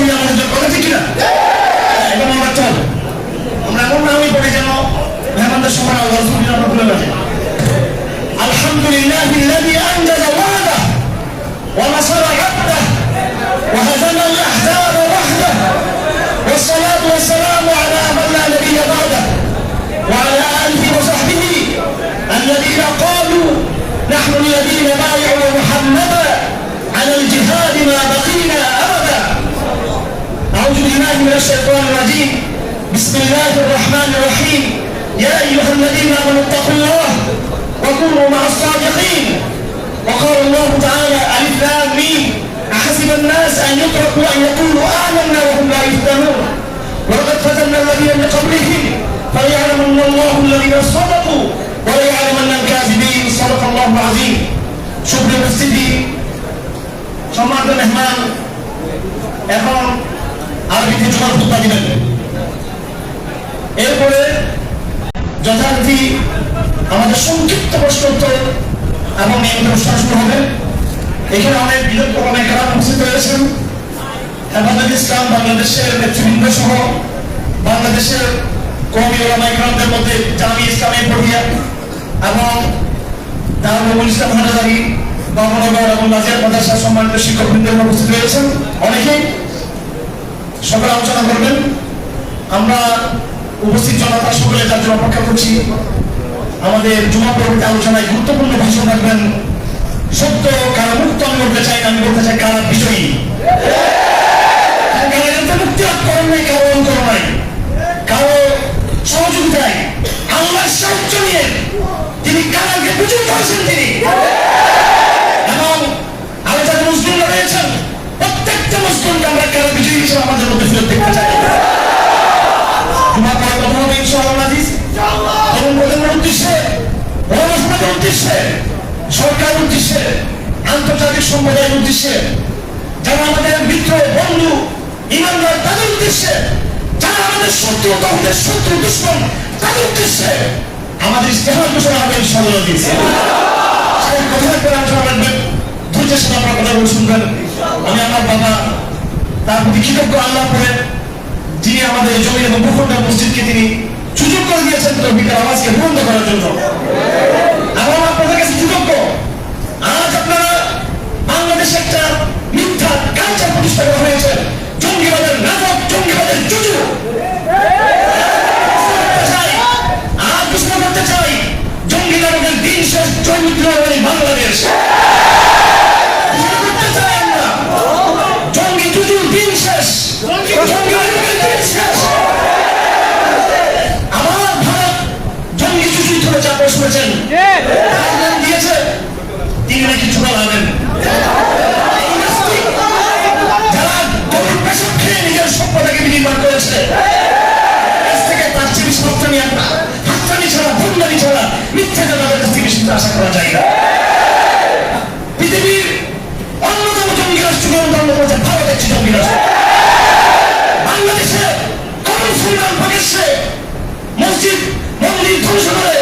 إيه؟ الحمد لله الذي انجز وعده ونصر عبده وهزم الأحزاب وحده. والصلاة والسلام على من لا نبي بعده وعلى آله وصحبه الذين قالوا نحن الذين بايعوا محمدا على الجهاد ما بقينا. أعوذ بالله من الشيطان الرجيم بسم الله الرحمن الرحيم يا أيها الذين آمنوا اتقوا الله وكونوا مع الصادقين وقال الله تعالى ألف لام ميم أحسب الناس أن يتركوا أن يقولوا آمنا وهم لا يفتنون ولقد فتنا الذين من قبلهم فليعلمن الله الذين صدقوا وليعلمن الكاذبين صدق الله العظيم شكرا উপস্থিতি সম্মানিত মেহমান এখন আরবিতে জমার খুতবা দিবেন এরপরে যথারীতি আমাদের সংক্ষিপ্ত প্রশ্ন উত্তর এবং নিয়মিত অনুষ্ঠান শুরু হবে। এখানে অনেক বিরোধ অনেক কারা উপস্থিত রয়েছেন। হেফাজত ইসলাম, বাংলাদেশের নেতৃবৃন্দ সহ বাংলাদেশের কমি ওলামাইকরামদের মধ্যে জামি ইসলামী পড়িয়া এবং দারুল ইসলাম হাটাদারি বামনগর এবং নাজিয়ার মাদ্রাসার সম্মানিত শিক্ষকবৃন্দ উপস্থিত রয়েছেন। অনেকেই সকলে আলোচনা করবেন। আমরা উপস্থিত জনতা সকলে তার জন্য অপেক্ষা করছি। আমাদের জমা পরবর্তী আলোচনায় গুরুত্বপূর্ণ ভাষণ রাখবেন। সত্য কারা মুক্ত আমি বলতে চাই, আমি বলতে চাই কারা বিজয়ী? মুক্তি লাভ করেন নাই, কারও অন্তর নাই। কারও সহযোগিতায় আল্লাহর সাহায্য নিয়ে তিনি কারাকে বিজয়ী করেছেন তিনি। ফেরত দেখতে চাই তোমার পরে কথা হবে ইনশাআল্লাহ আজিজ এবং প্রধানের উদ্দেশ্যে গণসমাজের উদ্দেশ্যে সরকারের উদ্দেশ্যে আন্তর্জাতিক সম্প্রদায়ের উদ্দেশ্যে যারা আমাদের মিত্র বন্ধু ইমানদার তাদের উদ্দেশ্যে যারা আমাদের শত্রু তহদের শত্রু দুশ্মন তাদের উদ্দেশ্যে আমাদের ইস্তেহার ঘোষণা হবে ইনশাআল্লাহ পরে আলোচনা রাখবেন আপনার কথা বলে শুনবেন আমি আমার বাবা তার প্রতি আল্লাহ করে যিনি আমাদের জমি এবং ভূখণ্ড মসজিদকে তিনি সুযোগ করে দিয়েছেন তৌফিকের আওয়াজকে বন্ধ করার জন্য। আপনাদের কাছে আজ আপনারা বাংলাদেশে একটা মিথ্যা কালচার প্রতিষ্ঠা করা হয়েছে, জঙ্গিবাদের নাটক, জঙ্গিবাদের জুজু। আর চাই জঙ্গি দিন শেষ এই বাংলাদেশ। নাম দিয়েছে? তিনি নাকি চুড়া লাভেন যারা গরুর পেশাব খেয়ে নিজের সভ্যতাকে বিনির্মাণ করেছে দেশ থেকে তার চেয়ে বেশি হাততালি আমরা ছাড়া বন্দানি ছাড়া মিথ্যা তাদের কাছ থেকে বেশি আশা করা যায় না। পৃথিবীর অন্যতম জঙ্গি রাষ্ট্র গণতন্ত্র করেছে ভারত জঙ্গি রাষ্ট্র। বাংলাদেশে মসজিদ মন্দির ধ্বংস করে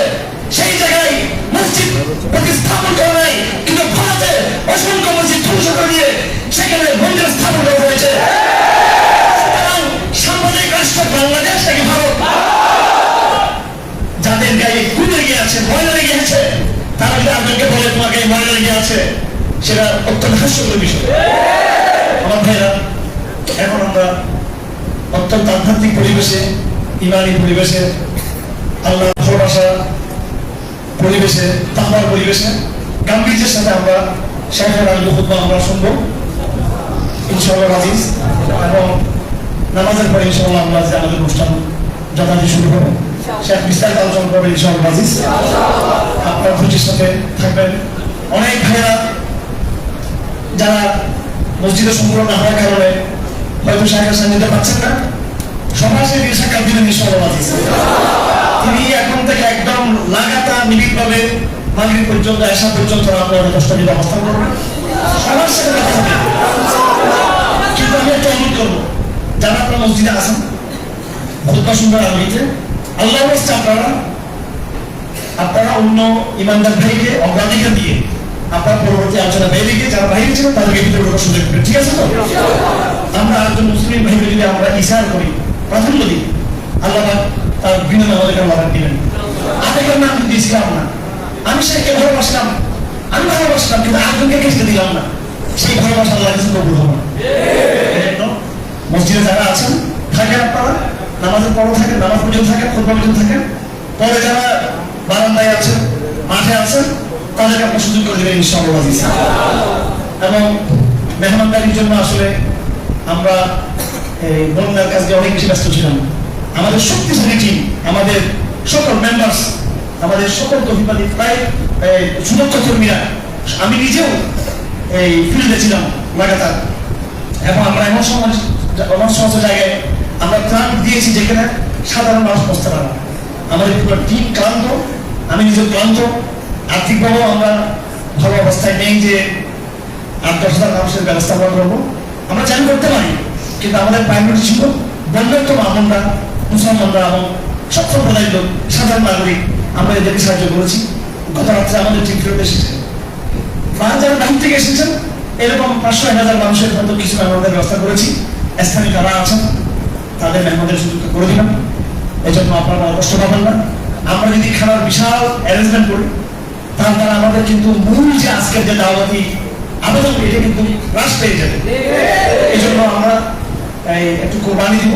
মসজিদ প্রতিস্থাপন করে নাই কিন্তু ভারতে অসংখ্য মসজিদ ধ্বংস করে সেখানে মন্দির স্থাপন করা হয়েছে সাম্প্রদায়িক রাষ্ট্র বাংলাদেশ নাকি ভারত যাদের গায়ে গুলি লেগে আছে। ময়লা লেগে আছে তারা যদি আপনাকে বলে গায়ে ময়লা লেগে আছে সেটা অত্যন্ত হাস্যকর বিষয় আমার ভাইরা এখন আমরা অত্যন্ত আধ্যাত্মিক পরিবেশে ইমানি পরিবেশে আল্লাহ ভালোবাসা পরিবেশে তাহবার পরিবেশে, গাম্ভীর্যের সাথে আমরা শেখের আলী খুদ্া আমরা শুনব। ইনশাআল্লাহ আজিজ এবং নামাজের পরে ইনশাআল্লাহ আমরা যে আমাদের অনুষ্ঠান যথাযথ শুরু করব। শেখ বিস্তারিত আলোচনা করবেন ইনশাআল্লাহ আজিজ আপনার ধৈর্যের সাথে থাকবেন অনেক ভাইয়েরা যারা মসজিদে সম্পূর্ণ না হওয়ার কারণে হয়তো সাহেবের সান্নিধ্য পাচ্ছেন না। সমাজে দিয়ে সাক্ষাৎ দিলেন ইনশাআল্লাহ আজিজ তিনি এখন থেকে একদম লাগাতার নিবিড়ভাবে মাগরিব পর্যন্ত আসা পর্যন্ত আপনারা কষ্ট দিতে অবস্থান করবেন। সবার সাথে কিন্তু আমি একটা অনুরোধ করব, যারা মসজিদে আসেন সুন্দর আল্লাহ আপনারা আপনারা অন্য ইমানদার ভাইকে, অগ্রাধিকার দিয়ে আপনার পরবর্তী আলোচনা বাইরে গিয়ে যারা বাইরে তাদেরকে ভিতরে ঢোকার সুযোগ ঠিক আছে তো? আমরা একজন মুসলিম ভাইকে যদি আমরা ইশার করি, প্রাধান্য দিই, আল্লাহ তার বিনিময়ে আমাদেরকে আল্লাহ পাক দিবেন আবেগের নাম দিয়েছিলাম না। আমি সেকে ভালোবাসলাম আমি ভালোবাসলাম কিন্তু আরেকজনকে কেসে দিলাম না। সেই ভালোবাসা আল্লাহ কাছে কবুল না মসজিদে যারা আছেন, থাকেন আপনারা। নামাজের পরও থাকেন, নামাজ পর্যন্ত থাকেন খুব পর্যন্ত থাকেন। পরে যারা বারান্দায় আছেন, মাঠে আছেন, তাদেরকে আপনার সুযোগ করে দেবেন ইনশাআল্লাহ। এবং মেহমানদারির জন্য আসলে আমরা এই বন্যার কাজে অনেক বেশি ব্যস্ত ছিলাম। আমাদের শক্তিশালী টিম আমাদের সকল মেম্বার্স আমাদের সকল কর্মীবাদী প্রায় এই, সুরক্ষা কর্মীরা। আমি নিজেও এই ফিল্ডে ছিলাম লাগাতার। এবং আমরা এমন সমাজ এমন সমস্ত জায়গায় আমরা ত্রাণ দিয়েছি যেখানে সাধারণ মানুষ বসতে পারে আমাদের পুরো টিম ক্লান্ত আমি নিজে ক্লান্ত। আর্থিকভাবেও আমরা ভালো অবস্থায় নেই যে আট দশ হাজার মানুষের ব্যবস্থা আমরা করব। আমরা চালু করতে পারি কিন্তু আমাদের প্রায়োরিটি ছিল বন্যাত্ম আমরা মুসলমানরা এবং সব সম্প্রদায়ের লোক, সাধারণ নাগরিক, আমরা এদেরকে সাহায্য করেছি। গত রাত্রে আমাদের টিম ফেরত এসেছে। হাজার বাহির থেকে এসেছেন এরকম পাঁচশো এক হাজার মানুষের মতো কিছু মেহমানদের ব্যবস্থা করেছি। স্থানীয় যারা আছেন, তাদের মেহমানদের সুযোগ করে দিলাম। এই জন্য আপনারা কষ্ট পাবেন না। আমরা যদি খেলার বিশাল অ্যারেঞ্জমেন্ট করি তার দ্বারা আমাদের কিন্তু মূল যে আজকের যে দাওয়াতি আবেদন, এটা কিন্তু হ্রাস পেয়ে যাবে। এই জন্য আমরা একটু কোরবানি দিব।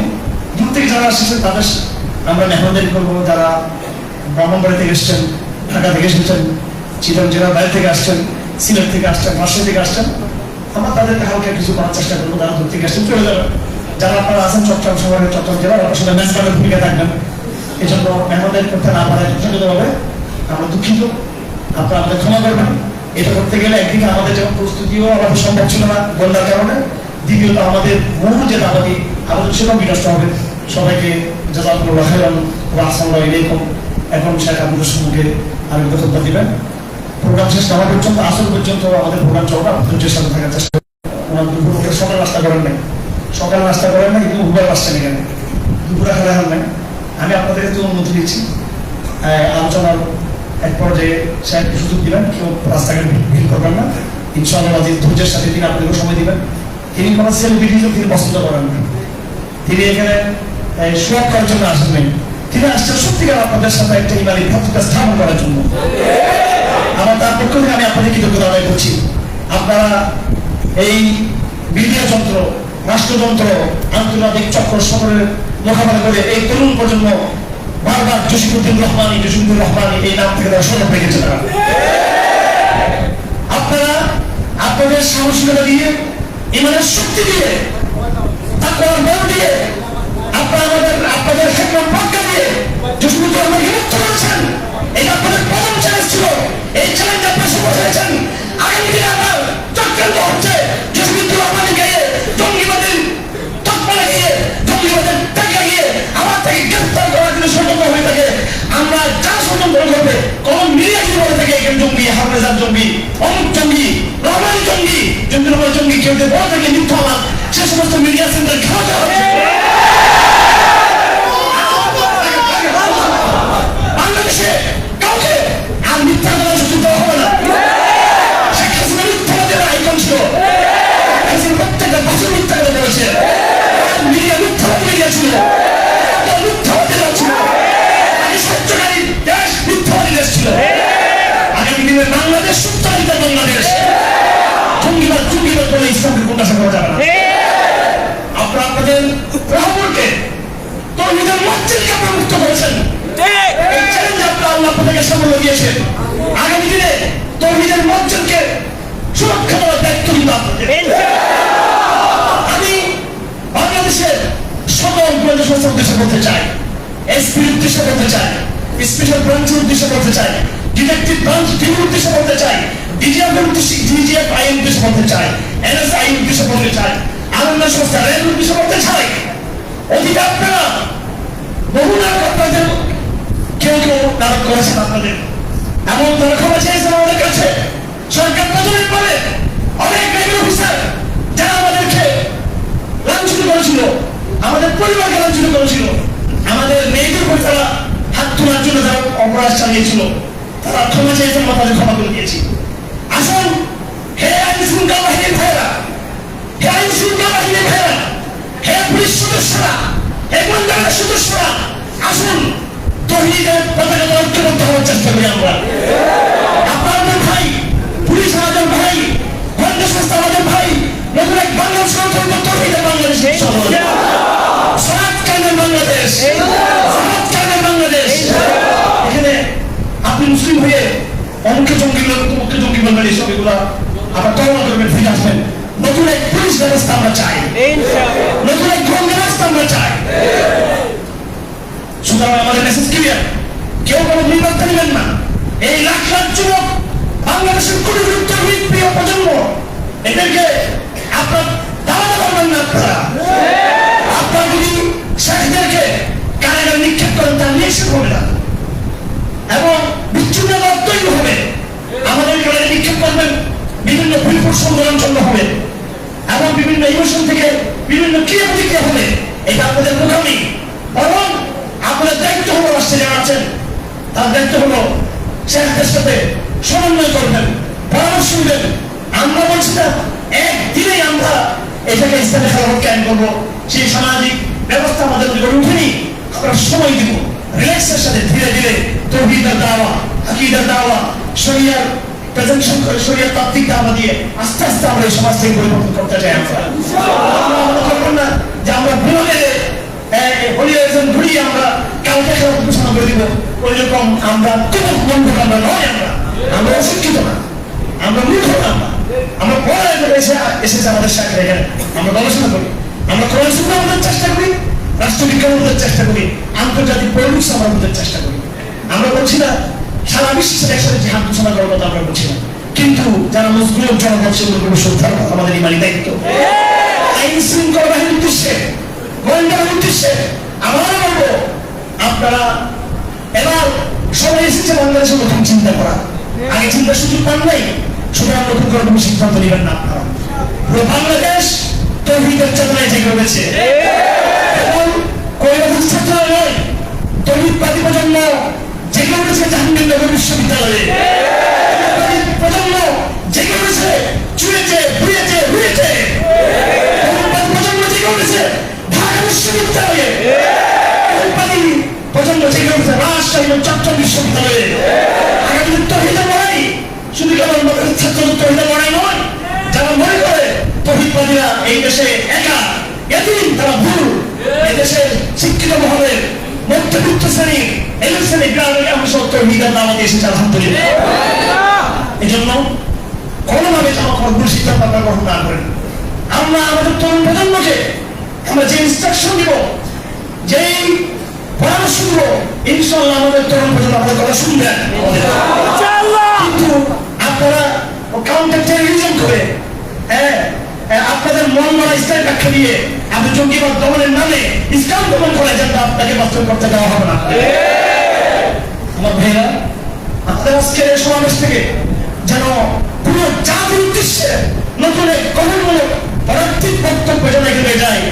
থেকে যারা আসছেন, তাদের আমরা মেহমানদারি করব। যারা ব্রাহ্মণবাড়ি থেকে এসছেন, ঢাকা থেকে এসেছেন চিটন জেলার বাইরে থেকে আসছেন, সিলেট থেকে আসছেন রাজশাহী থেকে আসছেন, আমরা তাদেরকে হালকা কিছু করার চেষ্টা করব। যারা দূর থেকে আসছেন, চলে যাবেন। যারা আপনারা আছেন, চট্টগ্রাম শহরে চট্টগ্রাম জেলার আপনার সাথে ভূমিকা থাকবেন এই জন্য মেহমানদারি করতে না পারে হবে আমরা দুঃখিত। আপনারা আমাদের ক্ষমা করবেন। এটা করতে গেলে একদিকে আমাদের যেমন প্রস্তুতিও আমাদের সম্ভব ছিল না বন্যার কারণে, দ্বিতীয়ত আমাদের মূল যে দাবাদি আমাদের সেটাও বিনষ্ট হবে। সবাইকে জাজাকুল্লাহ খাইরান ওয়া আসসালামু আলাইকুম এখন শেখ আব্দুল সম্মুখে আমি বক্তব্য দিবেন। প্রোগ্রাম শেষ হওয়া পর্যন্ত আসল পর্যন্ত আমাদের প্রোগ্রাম চলবে। আপনার ধৈর্যের সাথে থাকার চেষ্টা ওনার দুপুরে সকাল নাস্তা করেন নাই। সকাল নাস্তা করেন নাই, কিন্তু উবার আসছেন এখানে দুপুরে খেলা হন নাই আমি আপনাদের তো অনুমতি দিচ্ছি আলোচনার এক পর্যায়ে সাহেব সুযোগ দিবেন। কেউ রাস্তাঘাট ভিড় করবেন না। ইনশাআল্লাহ ধৈর্যের সাথে তিনি আপনাদেরও সময় দিবেন। তিনি কোনো সেলিব্রিটিজও তিনি পছন্দ করেন না। তিনি এখানে শোয়াক করার জন্য আসেন নাই তিনি আসছেন সত্যিকার আপনাদের সাথে একটা ইমানি ভ্রাতৃত্ব স্থাপন করার জন্য। আমার তার পক্ষ থেকে আমি আপনাদের কৃতজ্ঞতা আদায় করছি। আপনারা এই মিডিয়া যন্ত্র, রাষ্ট্রযন্ত্র, আন্তর্জাতিক চক্র সকলের মোকাবেলা করে এই তরুণ প্রজন্ম, বারবার জসিমুদ্দিন রহমানি জসিমুদ্দিন রহমানি এই নাম থেকে তারা স্মরণ রেখেছে তারা। আপনারা আপনাদের সাহসিকতা দিয়ে, ইমানের শক্তি দিয়ে, তাকওয়ার বল দিয়ে আপনারা আমাদের আপনাদের হেকমত প্রজ্ঞা দিয়ে জসিমুদ্দিন রহমানকে মুক্ত করেছেন। এই আপনাদের প্রথম চ্যালেঞ্জ ছিল। ছিল আর মিথ্যাবাদীরা ছিল আগে সত্যকারী দেশ মিথ্যাবাদী দেশ ছিল আগামী দিনে বাংলাদেশ সত্যাধিত বাংলাদেশ জঙ্গিবাদ জঙ্গিবাদ বলে ইসলামকে প্রত্যাশা করা যাবে না আপনারা আপনাদের রহমরকে তরুণীদের মজ্জিলকে আপনারা মুক্ত করেছেন এই চ্যালেঞ্জ আপনারা আল্লাহ আপনাদেরকে সামনে দিয়েছেন আগামী দিনে তরুণীদের মজ্জিলকে সুরক্ষা দেওয়ার দায়িত্ব কিন্তু আপনাদের আমি বাংলাদেশের সকল সংস্থার উদ্দেশ্যে বলতে চাই এসপির উদ্দেশ্যে বলতে চাই স্পেশাল ব্রাঞ্চের উদ্দেশ্যে বলতে চাই ডিটেকটিভ ব্রাঞ্চ টিমের উদ্দেশ্যে বলতে চাই ডিজিএফ এর উদ্দেশ্যে ডিজিএফ আই এর উদ্দেশ্যে বলতে এনএসআই এর উদ্দেশ্যে বলতে আনন্দ সংস্থা এর উদ্দেশ্যে বলতে চাই অধিকার আপনারা, বহু নাটক আপনাদের কেউ কেউ নাটক করেছেন আপনাদের। এমন তারা ক্ষমা চেয়েছেন আমাদের কাছে। সরকার প্রাথমিক ভাবে অনেক রেভিনিউ অফিসার যারা আমাদেরকে লাঞ্ছিত করেছিল। আমাদের পরিবার পরিবারকে লাঞ্ছিত করেছিল আমাদের মেয়েদের উপর তারা হাত তোলার জন্য যারা অপরাধ চালিয়েছিল, তারা ক্ষমা চেয়েছেন আমরা তাদের ক্ষমা করে দিয়েছি। আসুন, হে আইন শৃঙ্খলা বাহিনীর ভাইয়েরা, হে আইন শৃঙ্খলা বাহিনীর ভাইয়েরা, হে পুলিশ সদস্যরা, হে গোয়েন্দার সদস্যরা, আসুন তহিদের পতাকা ঐক্যবদ্ধ হওয়ার চেষ্টা করি আমরা। আপনাদের ভাই, পুলিশ আমাদের ভাই গোয়েন্দা সংস্থা আমাদের ভাই, নতুন এক বাংলাদেশ তহিদের বাংলাদেশ সমাজ কায়নের বাংলাদেশ। সমাজ কায়নের বাংলাদেশ। এখানে আপনি মুসলিম হয়ে অমুকে জঙ্গি লোক এগুলা আবার তলনা করবেন ফিরে আসবেন নতুন এক পুলিশ ব্যবস্থা আমরা চাই। নতুন এক গ্রহণ ব্যবস্থা আমরা চাই। সুতরাং আমাদের মেসেজ ক্লিয়ার কেউ কোনো নির্বাচন নেবেন না। এই লাখ লাখ যুবক বাংলাদেশের কোটি কোটি তরুণ প্রিয় প্রজন্ম এদেরকে আপনার দাঁড়াতে পারবেন না আপনারা। আপনার যদি শেখদেরকে কারাগারে নিক্ষেপ করেন তার হবে না। এবং বিচ্ছিন্নতা তৈরি হবে। আমাদের কারাগারে নিক্ষেপ করবেন, বিভিন্ন বিপুল সংগ্রাম জন্য হবে। এবং বিভিন্ন ইমোশন থেকে বিভিন্ন ক্রিয়া প্রতিক্রিয়া হবে। এটা আপনাদের মুখামি বরং দায়িত্ব হলো রাষ্ট্রে আছেন তার দায়িত্ব হলো শেখদের সাথে সমন্বয় করবেন, পরামর্শ নেবেন আমরা বলছি না, একদিনেই আমরা এটাকে ইসলামে খেলাফত কায়েম করব। সেই সামাজিক ব্যবস্থা আমাদের গড়ে উঠেনি, আমরা সময় দিব। রিল্যাক্সের সাথে ধীরে ধীরে তৌহিদের দাওয়া আকিদার দাওয়া শরিয়ার প্রেজেন্টেশন করে শরিয়ার তাত্ত্বিক দাওয়া দিয়ে আস্তে আস্তে আমরা এই সমাজ থেকে পরিবর্তন করতে চাই আমরা আমরা করবেন না যে আমরা বিনোদে হলিয়ে একজন ঘুরিয়ে আমরা কালকে খেলা ঘোষণা করে দিব ওই রকম আমরা কোনো বন্ধু আমরা নয় আমরা আমরা অশিক্ষিত না আমরা মূর্খ না আমরা আমরা এসে এসেছে আমাদের সাথে এখানে আমরা গবেষণা করি আমরা কোরআন সুন্নাহ আমাদের চেষ্টা করি রাষ্ট্রবিজ্ঞান আমাদের চেষ্টা করি, আন্তর্জাতিক পরিবেশ আমরা আমাদের চেষ্টা করি। আমরা বলছি না, সারা বিশ্বের একসাথে জিহাদ ঘোষণা করার কথা আমরা বলছি না। কিন্তু যারা মজগুল জনগণ, সেগুলো শ্রদ্ধার আমাদের ইমানি দায়িত্ব। আইন শৃঙ্খলা বাহিনীর উদ্দেশ্যে গোয়েন্দা বাহিনীর উদ্দেশ্যে আমরা বলব, আপনারা এবার সবাই এসেছে বাংলাদেশের নতুন চিন্তা করা। আগে চিন্তা সুযোগ পান নাই, সুতরাং নতুন করে কোনো সিদ্ধান্ত নেবেন না আপনারা। বাংলাদেশ তৌহিদের চেতনায় জেগে উঠেছে। এবং কৈলাসের ছাত্র নয় তৌহিদবাদী প্রজন্ম জেগে উঠেছে জাহাঙ্গীরনগর বিশ্ববিদ্যালয়ে প্রজন্ম জেগে উঠেছে চুয়েছে ঘুরেছে ঘুরেছে তৌহিদবাদী প্রজন্ম জেগে উঠেছে ঢাকা বিশ্ববিদ্যালয়ে। তৌহিদবাদী প্রজন্ম জেগে উঠেছে রাজশাহী ও চট্টগ্রাম বিশ্ববিদ্যালয়ে। আগামী তৌহিদের লড়াই শুধু কেবল আমাদের ছাত্রদের তৌহিদের লড়াই নয়, যারা মনে করে তৌহিদবাদীরা এই দেশে একা। এদিন তারা ভুল শিক্ষিত মহলের মধ্যবিত্ত শ্রেণি এই শ্রেণি গ্রামের অংশ তৌহিদের দাওয়াত এসেছে আলহামদুলিল্লাহ। এই কোনোভাবে যেন কোনো ভুল সিদ্ধান্ত গ্রহণ না করেন। আমরা আমাদের তরুণ প্রজন্মকে আমরা যে ইনস্ট্রাকশন দিব, যেই পরামর্শ দিব ইনশাল্লাহ আমাদের তরুণ প্রজন্ম আমাদের কথা শুনবেন কিন্তু আপনারা কাউন্টার টেরিজম করে হ্যাঁ হ্যাঁ, আপনাদের মন মরা ইসলাম ব্যাখ্যা দিয়ে আপনি জঙ্গিবাদ দমনের নামে ইসলাম দমন করে যেন আপনাকে বাস্তব করতে দেওয়া হবে না। আমার ভাইরা আপনাদের আজকের এই সমাবেশ থেকে যেন পুরো জাতির উদ্দেশ্যে নতুন এক পদার্থিক বক্তব্য যেন এগিয়ে যায়,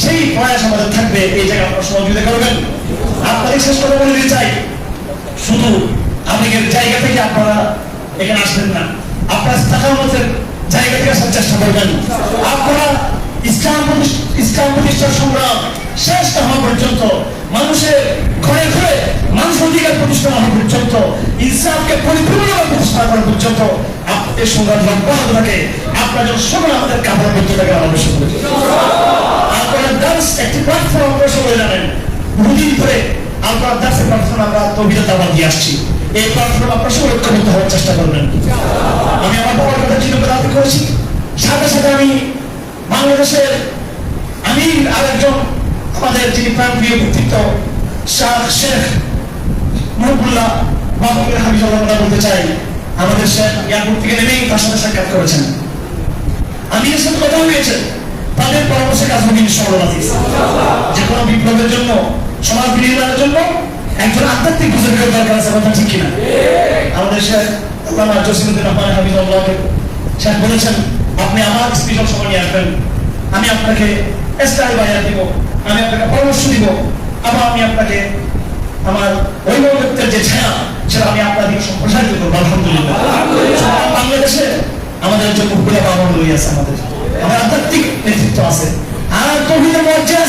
সেই প্রয়াস আমাদের থাকবে। এই জায়গায় আপনারা সহযোগিতা করবেন। আপনাদের শেষ কথা বলে দিতে চাই, শুধু আবেগের জায়গা থেকে আপনারা এখানে আসবেন না। আপনারা স্থাকামতের জায়গা থেকে আসার চেষ্টা করবেন। আপনারা ইসলাম ইসলাম প্রতিষ্ঠার মানুষের ঘরে ঘরে মানুষ অধিকার প্রতিষ্ঠা হওয়া আপনারা সঙ্গে আপনারা ডান্স একটি প্ল্যাটফর্ম আপনারা সবাই জানেন। বহুদিন ধরে আপনারা ডান্সের প্ল্যাটফর্ম আমরা দাবা দিয়ে আসছি। এই প্ল্যাটফর্ম আপনারা ঐক্যবদ্ধ হওয়ার চেষ্টা করবেন। আমি আমার বাবার কথা চিন্তা করে করেছি। সাথে সাথে আমি বাংলাদেশের আমি আরেকজন আমাদের যিনি প্রাণপ্রিয় ব্যক্তিত্ব শাহ শেখ বলতে চাই, আমাদের শেখ থেকে নেমেই তার সাথে সাক্ষাৎ করেছেন। সাথে কথা হয়েছে, তাদের পরামর্শে কাজ হবে ইনশাআল্লাহ যে কোনো বিপ্লবের জন্য, সমাজ বিনির্মাণের জন্য একজন আধ্যাত্মিক বুজুর্গের দরকার আছে, কথা ঠিক কিনা? আমাদের শেখ আল্লামা জসিমুদ্দিন রহমান হাবিবুল্লাহকে শেখ বলেছেন আপনি আমার স্পেশাল সময় নিয়ে আসবেন। আমি আপনাকে স্টাইল বাজার দিব, আমি আপনাকে পরামর্শ দিব। আবার আমি আপনাকে আমার অভিভাবকত্বের যে ছায়া, সেটা আমি আপনাদের সম্প্রসারিত করব। আলহামদুলিল্লাহ। বাংলাদেশে আমাদের জন্য মুখগুলা বাবা রয়ে আছে আমাদের। আমার আধ্যাত্মিক নেতৃত্ব আছে। আর তহিদের মর্যাদা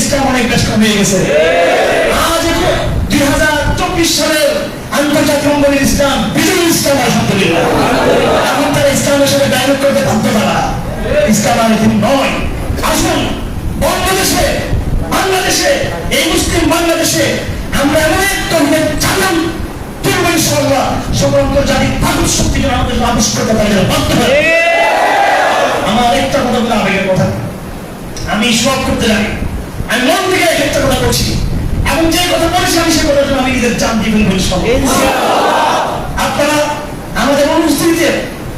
ইসলাম অনেক বেশ কমে গেছে। আজ দুই হাজার চব্বিশ সালের আন্তর্জাতিক অঙ্গনের ইসলাম, বিজয় ইসলাম, আলহামদুলিল্লাহ। এখন তারা ইসলামের সাথে ডায়লগ করতে বাধ্য তারা। ইসলাম আর নয়। আসুন, বাংলাদেশে বাংলাদেশে, এই মুসলিম বাংলাদেশে আমরা এমন এক তরুণের চালান তুলব ইনশাআল্লাহ। সকল আন্তর্জাতিক ভারত শক্তিকে আমাদের আবিষ্কার করতে পারে বাধ্য আমার একটা কথা বলে আবেগের কথা। আমি সব করতে জানি। আমি মন থেকে এক একটা কথা বলছি। এবং যে কথা বলেছি আমি সে কথার আমি নিজের চান দিবেন বলি আপনারা আমাদের অনুপস্থিতিতে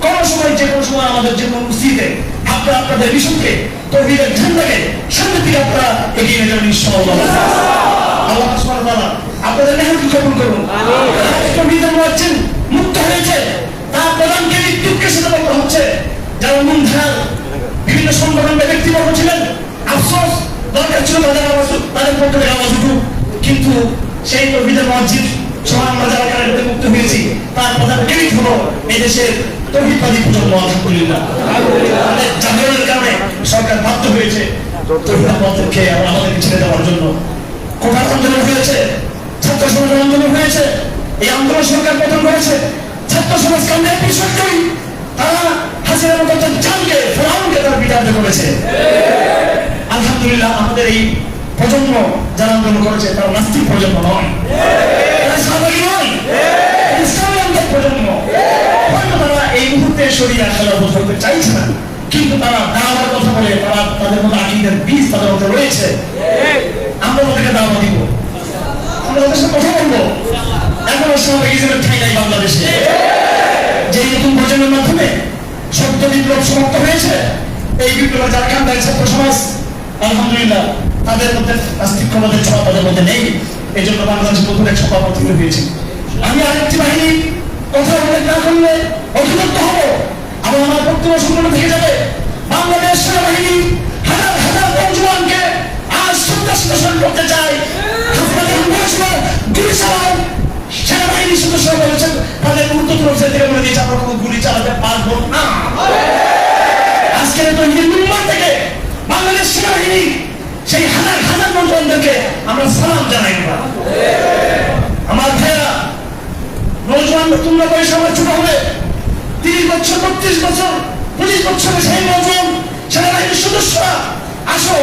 কোন সময় যে কোনো সময় আমাদের যে কোনো অনুপস্থিতিতে আপনারা আপনাদের মিশনকে, তৌহিদের ঝান্ডাকে সামনের দিকে আপনারা এগিয়ে নিয়ে যাবেন ইনশাআল্লাহ। আল্লাহ সুবহানাহু তাআলা আপনাদের মেহনত কবুল করুন। তৌহিদের মুয়াজ্জিন মুক্ত হয়েছে। তার প্রধানকে মৃত্যুকে সাথে বলতে হচ্ছে। যারা মুন্ধার বিভিন্ন সংগঠন বা ব্যক্তিবর্গ ছিলেন, আফসোস দরকার ছিল তাদের আওয়াজ তাদের পক্ষ আওয়াজ উঠুক। কিন্তু সেই তৌহিদের মসজিদ সহ আমরা যারা মুক্ত হয়েছি। তার প্রধান কেমিক হলো এই তৌহিদবাদী প্রজন্ম, আলহামদুলিল্লাহ। জাগরণের কারণে সরকার বাধ্য হয়েছে তৌহিদের পথকে আমাদেরকে ছেড়ে দেওয়ার জন্য। কোটার আন্দোলন হয়েছে, ছাত্র সমাজের আন্দোলন হয়েছে, এই আন্দোলন সরকার প্রথম করেছে। ছাত্র সমাজ কান্ডে বিষয়টি তারা হাসিনার মতো জানকে, ফেরাউনকে তারা বিতাড়িত করেছে। আলহামদুলিল্লাহ, আমাদের এই প্রজন্ম যারা আন্দোলন করেছে, তারা নাস্তিক প্রজন্ম নয়। ইসলামের প্রজন্ম। তারা এই মুহূর্তে সরিয়ে বোধ করতে চাইছে না। কিন্তু তারা দাওয়ার কথা বলে, তারা তাদের মধ্যে আকিদের বীজ তাদের মধ্যে রয়েছে। আমরা তাদেরকে দাওয়া দিব। আমরা তাদের সাথে কথা বলব। এখনও সাহাবাহিজমের ঠাই নাই বাংলাদেশে। যে নতুন প্রজন্মের মাধ্যমে সত্য বিপ্লব সমাপ্ত হয়েছে, এই বিপ্লবের যার কান্দায় ছাত্র সমাজ। আলহামদুলিল্লাহ, তাদের মধ্যে নাস্তিক্যবাদের ছোঁয়া তাদের মধ্যে নেই এই জন্য বাংলাদেশ নতুন সভা প্রতিনিধি হয়েছে। আমি আরেকটি বাহিনী কথা উল্লেখ না করলে অধিদত্ত হব। আবার আমার বক্তব্য সম্পূর্ণ থেকে যাবে। বাংলাদেশ সেনাবাহিনী হাজার হাজার নৌজওয়ানকে আজ সন্ত্রাস শাসন করতে চায়। সেনাবাহিনী সদস্য বলেছেন, তাদের প্রদেশ থেকে বলে দিয়েছে, আমরা কোনো গুলি চালাতে পারব না। আজকের তো হিন্দুবার থেকে বাংলাদেশ সেনাবাহিনী সেই হাজার হাজার নৌজওয়ানদেরকে আমরা সালাম জানাই আমরা ভাইয়েরা, নৌজওয়ান তোমরা বয়স আমার ছোট হবে তিরিশ বছর, বত্রিশ বছর, পঁচিশ বছরের সেই নৌজওয়ান সেনাবাহিনীর সদস্যরা আসো,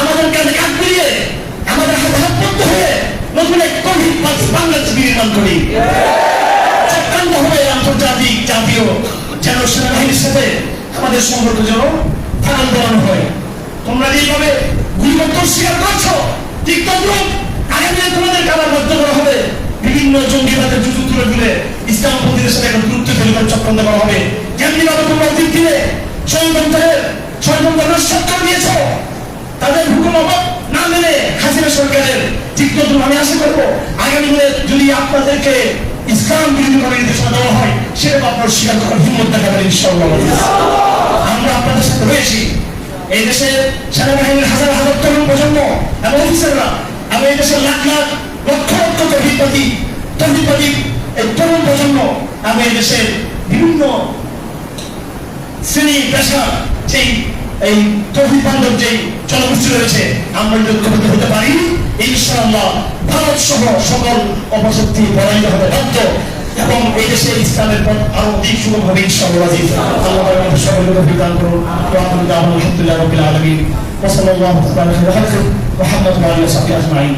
আমাদের কাছে কাজ মিলিয়ে আমাদের হাতে হাত হয়ে নতুন এক কঠিন বাংলাদেশ নির্মাণ করি। চক্রান্ত হবে আন্তর্জাতিক জাতীয় যেন সেনাবাহিনীর সাথে আমাদের সম্পর্ক যেন ফাটাল হয়। তোমরা যেভাবে গুলিবদ্ধ স্বীকার করছ, ঠিক আগামী তোমাদের করা হবে। বিভিন্ন জঙ্গিবাদের জুজু তুলে তুলে ইসলামপন্থীদের সাথে এখন গুরুত্ব ফেলে করে চক্রান্ত করা হবে। ভাবে তোমরা অতীত সত্তর দিয়েছ, তাদের হুকুম না মেনে হাসিনা সরকারের আমি আশা করব, আগামী দিনে যদি আপনাদেরকে ইসলাম বিরোধী করে নির্দেশনা দেওয়া হয়, সেটা আপনার স্বীকার করার হিম্মত আমরা আপনাদের সাথে রয়েছি। এই দেশের সেনাবাহিনীর হাজার হাজার তরুণ প্রজন্ম এবং অফিসাররা এবং এই দেশের লাখ লাখ লক্ষ লক্ষ তহিদবাদী তহিদবাদী এই তরুণ প্রজন্ম এবং এই দেশের বিভিন্ন শ্রেণি পেশা যেই এই তহিদ বান্ধব যেই জনগোষ্ঠী রয়েছে, আমরা যদি ঐক্যবদ্ধ হতে পারি, ইনশাআল্লাহ ভারত সহ সকল অপশক্তি পরাজিত হবে বাধ্য। এবং এই দেশে ইসলামের পথ আরও অধিক সুগম হবে ইনশাআল্লাহ আজিজ আল্লাহ আমাদের সকলকে তৌফিক দান করুন ওয়া আখিরু দাওয়ানা আলহামদুলিল্লাহি রাব্বিল আলামিন ওয়া সাল্লাল্লাহু আলা খায়রি খালকিহি মুহাম্মদ ওয়া আলিহি ওয়া সাহবিহি আজমাইন